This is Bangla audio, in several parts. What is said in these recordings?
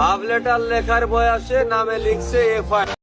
লাভ লেটার লেখার বয়সে নামে লিখছে এফআই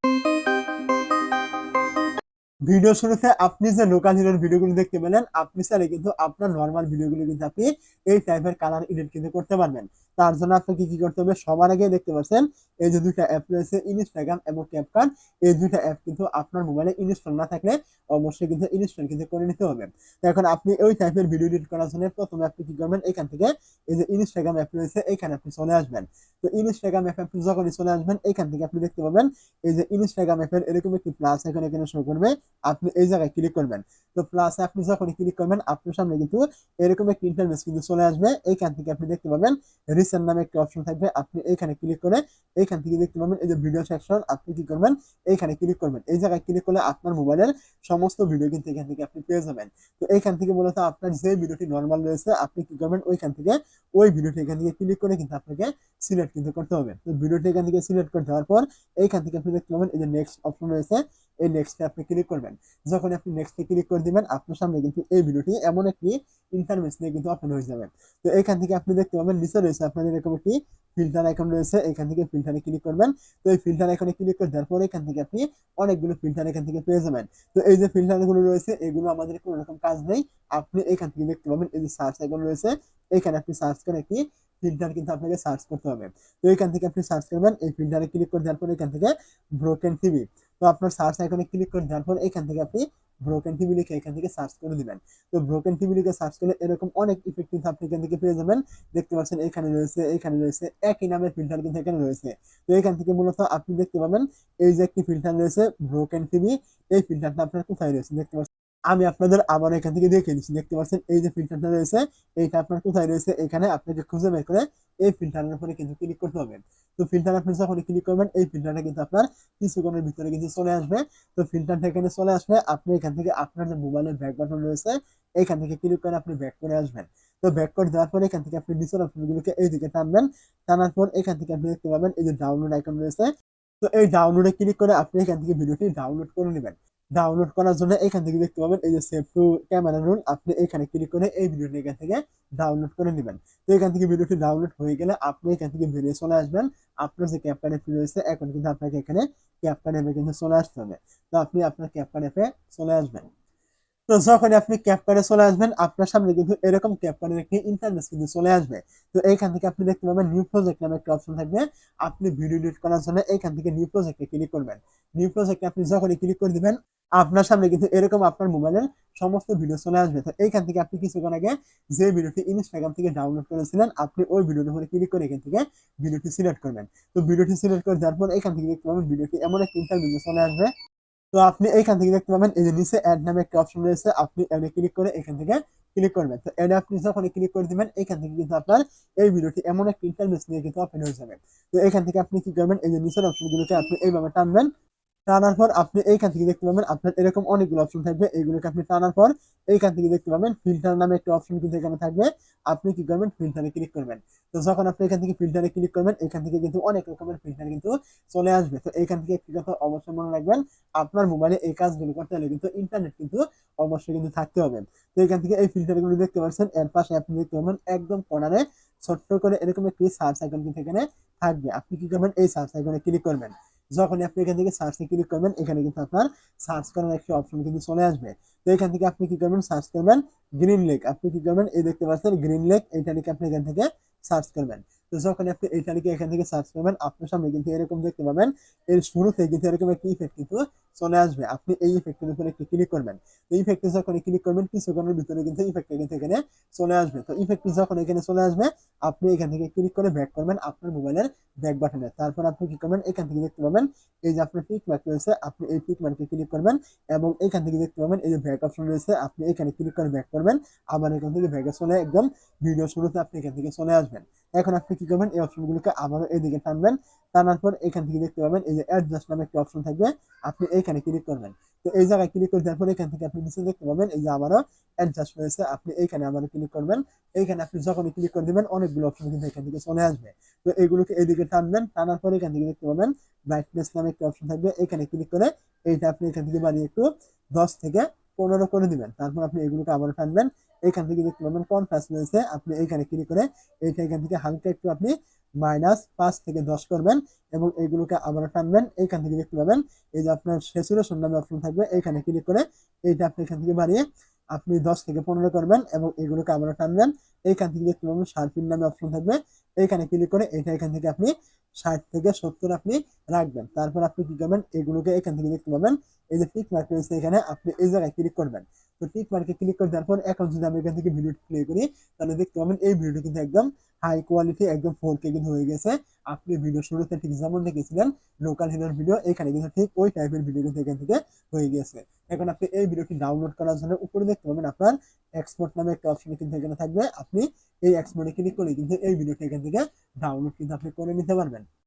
ভিডিও শুরুতে আপনি যে লোকাল হিরোর ভিডিওগুলো দেখতে পেলেন, আপনি চাইলে কিন্তু আপনার নর্মাল ভিডিওগুলো কিন্তু আপনি এই টাইপের কালার এডিট কিন্তু করতে পারবেন। তার জন্য আপনাকে কি করতে হবে, সবার আগে দেখতে পাচ্ছেন, এই যে দুইটা অ্যাপ রয়েছে ইনস্টাগ্রাম এবং ক্যাপকাট এই দুইটা অ্যাপ কিন্তু আপনার মোবাইলে ইনস্টল না থাকলে অবশ্যই কিন্তু ইনস্টল কিন্তু করে নিতে হবে। তো এখন আপনি ওই টাইপের ভিডিও এডিট করার জন্য প্রথমে আপনি কি করবেন, এখান থেকে এই যে ইনস্টাগ্রাম অ্যাপ রয়েছে, এখানে আপনি চলে আসবেন। তো ইনস্টাগ্রাম অ্যাপ আপনি যখনই চলে আসবেন, এখান থেকে আপনি দেখতে পাবেন, এই যে ইনস্টাগ্রাম অ্যাপের এরকম একটি প্লাস এখানে এখানে শো করবে। আপনি এই জায়গায় ক্লিক করবেন। তো প্লাস আপনি যখনই ক্লিক করবেন, আপনার সামনে কিন্তু এরকম একটি ইন্টারনেট কিন্তু চলে আসবে। এইখান থেকে আপনি দেখতে পাবেন রিসেন্ট নামে একটি অপশন থাকবে। আপনি এখানে ক্লিক করে এইখান থেকে দেখতে পাবেন এই যে ভিডিও সেকশন আপনি কি করবেন? এইখানে ক্লিক করবেন। এই জায়গায় ক্লিক করলে আপনার মোবাইলের সমস্ত ভিডিও কিন্তু এখান থেকে আপনি পেয়ে যাবেন। তো এইখান থেকে মূলত আপনার যে ভিডিওটি নর্মাল রয়েছে, আপনি কি করবেন? ওইখান থেকে ওই ভিডিওটি এখান থেকে ক্লিক করে কিন্তু আপনাকে সিলেক্ট কিন্তু করতে হবে। তো ভিডিওটি এখান থেকে সিলেক্ট করে দেওয়ার পর এইখান থেকে আপনি দেখতে পাবেন এই যে নেক্সট অপশন রয়েছে। এই নেক্সটে আপনি ক্লিক করবেন। যখন আপনি নেক্সটে ক্লিক করে দিবেন, আপনার সামনে কিন্তু এই ভিডিওটি এমন একটি ইন্টারমেস নিয়ে কিন্তু ওপেন হয়ে যাবে। তো এখান থেকে আপনি দেখতে পাবেন, নিচে রয়েছে আপনাদের এরকম একটি ফিল্টার আইকন রয়েছে। এখান থেকে ফিল্টারে ক্লিক করবেন। তো এই ফিল্টার আইকনে ক্লিক করে দেওয়ার পরে এখান থেকে আপনি অনেকগুলো ফিল্টার এখান থেকে পেয়ে যাবেন। তো এই যে ফিল্টারগুলো রয়েছে, এগুলো আমাদের কোনো রকম কাজ নেই। আপনি এখান থেকে দেখতে পাবেন, এই যে সার্চ আইকন রয়েছে, এখানে আপনি সার্চ করে একটি ফিল্টার কিন্তু আপনাকে সার্চ করতে হবে। তো এখান থেকে আপনি সার্চ করবেন, এই ফিল্টারে ক্লিক করে দেওয়ার পর এখান থেকে ব্রোকেন টিভি তো আপনার সার্চ আইকনে ক্লিক করে দেওয়ার পর এখান থেকে আপনি ব্রোকেন টিভি লিখে এখান থেকে সার্চ করে দিবেন। তো ব্রোকেন টিভি লিখে সার্চ করলে এরকম অনেক ইফেক্ট কিন্তু আপনি এখান থেকে পেয়ে যাবেন। দেখতে পাচ্ছেন এখানে রয়েছে এখানে রয়েছে, একই নামের ফিল্টার কিন্তু এখানে রয়েছে। তো এখান থেকে মূলত আপনি দেখতে পাবেন, এই যে একটি ফিল্টার রয়েছে ব্রোকেন টিভি এই ফিল্টারটা আপনার কোথায় রয়েছে? দেখতে পাচ্ছেন। আমি আপনাদের আবার এখান থেকে দেখে দিচ্ছি। দেখতে পাচ্ছেন, এই যে ফিল্টারটা রয়েছে, এইটা আপনার কোথায় রয়েছে? এখানে আপনাকে খুঁজে বের করে এই ফিল্টারের উপরে কিন্তু ক্লিক করতে হবে। তো ফিল্টার আপনি যখন ক্লিক করবেন, এই ফিল্টারটা কিন্তু আপনার কিছুক্ষণের ভিতরে কিন্তু চলে আসবে। তো ফিল্টারটা এখানে চলে আসবে আপনি এখান থেকে আপনার যে মোবাইলের ব্যাক বাটন রয়েছে, এখান থেকে ক্লিক করে আপনি ব্যাক করে আসবেন। তো ব্যাক করে দেওয়ার পরে এখান থেকে আপনি নিচের অপশনগুলোকে এইদিকে টানবেন। টানার পর এখান থেকে আপনি দেখতে পাবেন, এই যে ডাউনলোড আইকন রয়েছে। তো এই ডাউনলোডে ক্লিক করে আপনি এখান থেকে ভিডিওটি ডাউনলোড করে নেবেন। ডাউনলোড করার জন্য এখান থেকে দেখতে পাবেন এই যে সেভ টু ক্যামেরা রুল আপনি এখানে ক্লিক করে এই ভিডিওটি এখান থেকে ডাউনলোড করে নেবেন। তো এখান থেকে ভিডিওটি ডাউনলোড হয়ে গেলে আপনি এখান থেকে ভিডিও চলে আসবেন। আপনার যে ক্যাপকার অ্যাপ রয়েছে, এখন কিন্তু আপনাকে এখানে ক্যাপকার অ্যাপে কিন্তু চলে আসতে হবে। তো আপনি আপনার ক্যাপকার অ্যাপে চলে আসবেন। তো যখন আপনি ক্যাপকার্ডে চলে আসবেন, আপনার সামনে কিন্তু এরকম ক্যাপকার্ডের একটি ইন্টারনেট কিন্তু চলে আসবে। তো এইখান থেকে আপনি দেখতে পাবেন নিউ প্রজেক্ট নামে একটা অপশন থাকবে। আপনি ভিডিও এডিট করার জন্য এইখান থেকে নিউ প্রজেক্টে ক্লিক করবেন। নিউ প্রজেক্টে আপনি যখনই ক্লিক করে দিবেন, আপনার সামনে কিন্তু এরকম আপনার মোবাইলের সমস্ত ভিডিও চলে আসবে। তো এইখান থেকে আপনি কিছুক্ষণ আগে যে ভিডিওটি ইনস্টাগ্রাম থেকে ডাউনলোড করেছিলেন, আপনি ওই ভিডিওর উপরে ক্লিক করে এখান থেকে ভিডিওটি সিলেক্ট করবেন। তো ভিডিওটি সিলেক্ট করে দেওয়ার পর এখান থেকে দেখতে পাবেন ভিডিওটি এমন একটা ইন্টারভিউ চলে আসবে। তো আপনি এইখান থেকে দেখতে পাবেন, এই যে নিচে অ্যাড নামে একটা অপশন রয়েছে, আপনি অ্যাডে ক্লিক করে এখান থেকে ক্লিক করবেন। তো অ্যাডে আপনি যখন ক্লিক করে দিবেন, এখান থেকে কিন্তু আপনার এই ভিডিওটি এমন একটা ইন্টারভিউ নিয়ে কিন্তু ওপেন হয়ে যাবে। তো এখান থেকে আপনি কি করবেন, এই যে নিচের অপশনগুলোকে আপনি এইভাবে টানবেন টানার পর আপনি এইখান থেকে দেখতে পাবেন আপনার এরকম অনেকগুলো অপশন থাকবে। এইগুলোকে আপনি টানার পর এইখান থেকে দেখতে পাবেন ফিল্টার নামে একটা অপশন কিন্তু এখানে থাকবে। আপনি কি করবেন? ফিল্টারে ক্লিক করবেন। তো যখন আপনি এখান থেকে ফিল্টারে ক্লিক করবেন, এখান থেকে কিন্তু অনেক রকমের ফিল্টার কিন্তু চলে আসবে। তো এইখান থেকে একটি কথা অবশ্যই মনে রাখবেন, আপনার মোবাইলে এই কাজগুলো করতে হলে কিন্তু ইন্টারনেট কিন্তু অবশ্যই কিন্তু থাকতে হবে। তো এখান থেকে এই ফিল্টারগুলো দেখতে পাচ্ছেন, এর পাশে আপনি দেখতে পাবেন একদম কর্নারে ছোট্ট করে এরকম একটি সার্চ আইকন কিন্তু এখানে থাকবে। আপনি কি করবেন? এই সার্চ আইকনে ক্লিক করবেন। যখনই আপনি এখান থেকে সার্চে ক্লিক করবেন, এখানে কিন্তু আপনার সার্চ করার একটি অপশন কিন্তু চলে আসবে। তো এখান থেকে আপনি কি করবেন? সার্চ করবেন গ্রিন লেক আপনি কি করবেন? এই দেখতে পাচ্ছেন গ্রিন লেক এইটা লিখে আপনি এখান থেকে সার্চ করবেন। তো যখন আপনি লিখে এখান থেকে সার্চ করবেন, আপনার সামনে কিন্তু এরকম দেখতে পাবেন, এর শুরুতে কিন্তু এরকম একটি ইফেক্ট কিন্তু চলে আসবে। আপনি এই ইফেক্টের উপরে একটি ক্লিক করবেন। তো ইফেক্টে যখন ক্লিক করবেন কিছুক্ষণের ভিতরে কিন্তু ইফেক্টটা কিন্তু এখানে চলে আসবে। তো ইফেক্টটি যখন এখানে চলে আসবে, আপনি এখান থেকে ক্লিক করে ব্যাক করবেন আপনার মোবাইলের ব্যাক বাটনে তারপর আপনি কি করবেন, এখান থেকে দেখতে পাবেন, এই যে আপনার পিক মার্ক রয়েছে, আপনি এই পিক মার্কে ক্লিক করবেন এবং এখান থেকে দেখতে পাবেন, এই যে ব্যাক অপশন রয়েছে, আপনি এখানে ক্লিক করে ব্যাক করবেন। আবার এখান থেকে ব্যাকে চলে একদম ভিডিও শুরুতে আপনি এখান থেকে চলে আসবেন। এখন আপনি কি করবেন? এই অপশনগুলোকে আবারও এদিকে টানবেন। টানার পর এখান থেকে দেখতে পাবেন, এই যে অ্যাডজাস্ট নামে একটা অপশন থাকবে। আপনি এইখানে ক্লিক করবেন। তো এই জায়গায় ক্লিক করে দেওয়ার পর এখান থেকে আপনি নিচে দেখতে পাবেন, এই যে আবারও অ্যাডজাস্ট রয়েছে আপনি এইখানে আবারও ক্লিক করবেন। এইখানে আপনি যখনই ক্লিক করে দিবেন, অনেকগুলো অপশন কিন্তু এখান থেকে চলে আসবে। তো এইগুলোকে এইদিকে টানবেন, টানার পর এখান থেকে দেখতে পাবেন ব্রাইটনেস নামে একটা অপশন থাকবে। এখানে ক্লিক করে এইটা আপনি এখান থেকে বাড়িয়ে একটু দশ থেকে পনেরো করে দিবেন। তারপর আপনি এগুলোকে আবার টানবেন। এখান থেকে দেখতে পাবেন কনফাস রয়েছে আপনি এইখানে ক্লিক করে এইটা এখান থেকে হালকা একটু আপনি মাইনাস পাঁচ থেকে দশ করবেন এবং এইগুলোকে আবার টানবেন। এইখান থেকে দেখতে পাবেন এই যে আপনার স্যাচুরেশন নামে অপশন থাকবে। এইখানে ক্লিক করে এইটা আপনি এখান থেকে বাড়িয়ে আপনি দশ থেকে পনেরো করবেন এবং এগুলোকে আবার টানবেন। এইখান থেকে দেখতে পাবেন শার্পিন নামে অপশন থাকবে। এইখানে ক্লিক করে এটা এখান থেকে আপনি ষাট থেকে সত্তর আপনি রাখবেন। তারপর আপনি কি করবেন? এগুলোকে এখান থেকে দেখতে পাবেন এই যে টিক মার্ক রয়েছে এখানে, আপনি এই জায়গায় ক্লিক করবেন। তো টিক মার্কে ক্লিক করে দেওয়ার পর এখন যদি আমি এখান থেকে ভিডিও প্লে করি, তাহলে দেখতে পাবেন এই ভিডিওটি কিন্তু একদম হাই কোয়ালিটি একদম ফোর কে কিন্তু হয়ে গেছে। আপনি ভিডিও শুরুতে ঠিক যেমন দেখেছিলেন লোকাল হিরোর ভিডিও এখানে কিন্তু ঠিক ওই টাইপের ভিডিও কিন্তু এখান থেকে হয়ে গেছে। এখন আপনি এই ভিডিওটি ডাউনলোড করার জন্য উপরে দেখতে পাবেন আপনার এক্সপোর্ট নামে একটা অপশন কিন্তু এখানে থাকবে। আপনি এই এক্সপোর্টে ক্লিক করে কিন্তু এই ভিডিওটি এখান থেকে ডাউনলোড কিন্তু আপনি করে নিতে পারবেন।